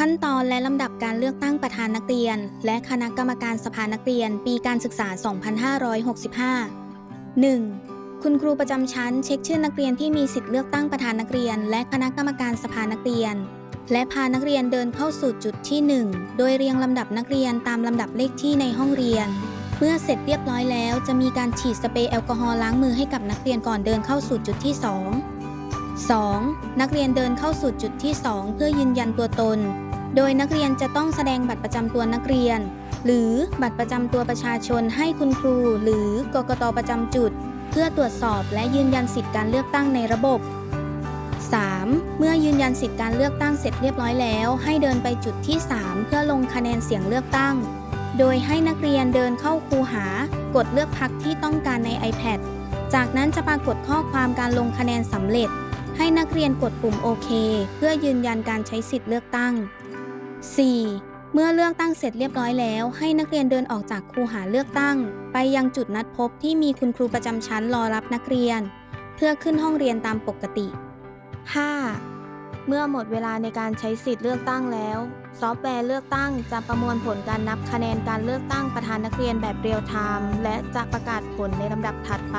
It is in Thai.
ขั้นตอนและลำดับการเลือกตั้งประธานนักเรียน และคณะกรรมการสภานักเรียน ปีการศึกษา 2565 1. คุณครูประจำชั้น เช็คชื่อนักเรียนที่มีสิทธิ์เลือกตั้งประธานนักเรียน และคณะกรรมการสภานักเรียน และพานักเรียนเดินเข้าสู่จุดที่ 1 โดยเรียงลำดับนักเรียนตามลำดับเลขที่ในห้องเรียน เมื่อเสร็จเรียบร้อยแล้ว จะมีการฉีดสเปรย์แอลกอฮอล์ล้างมือให้กับนักเรียนก่อนเดินเข้าสู่จุดที่ 2 2. นักเรียนเดินเข้าสู่จุดที่ 2 เพื่อยืนยันตัวตน โดยนักเรียนจะต้องแสดงบัตรประจำตัวนักเรียน หรือบัตรประจำตัวประชาชนให้คุณครู หรือกกตประจำจุด เพื่อตรวจสอบและยืนยันสิทธิการเลือกตั้งในระบบ 3. เมื่อยืนยันสิทธิการเลือกตั้งเสร็จเรียบร้อยแล้ว ให้เดินไปจุดที่ 3 เพื่อลงคะแนนเสียงเลือกตั้ง โดยให้นักเรียนเดินเข้าคูหา กดเลือกพักที่ต้องการใน iPad จากนั้นจะปรากฏข้อความการลงคะแนนสำเร็จ ให้นักเรียนกดปุ่มโอเค เพื่อยืนยันการใช้สิทธิ์เลือกตั้ง 4. เมื่อเลือกตั้งเสร็จเรียบร้อยแล้ว ให้นักเรียนเดินออกจากคูหาเลือกตั้ง ไปยังจุดนัดพบที่มีคุณครูประจำชั้นรอรับนักเรียน เพื่อขึ้นห้องเรียนตามปกติ 5. เมื่อหมดเวลาในการใช้สิทธิ์เลือกตั้งแล้ว ซอฟต์แวร์เลือกตั้งจะประมวลผลการนับคะแนนการเลือกตั้งประธานนักเรียนแบบเรียลไทม์และจะประกาศผลในลำดับถัดไป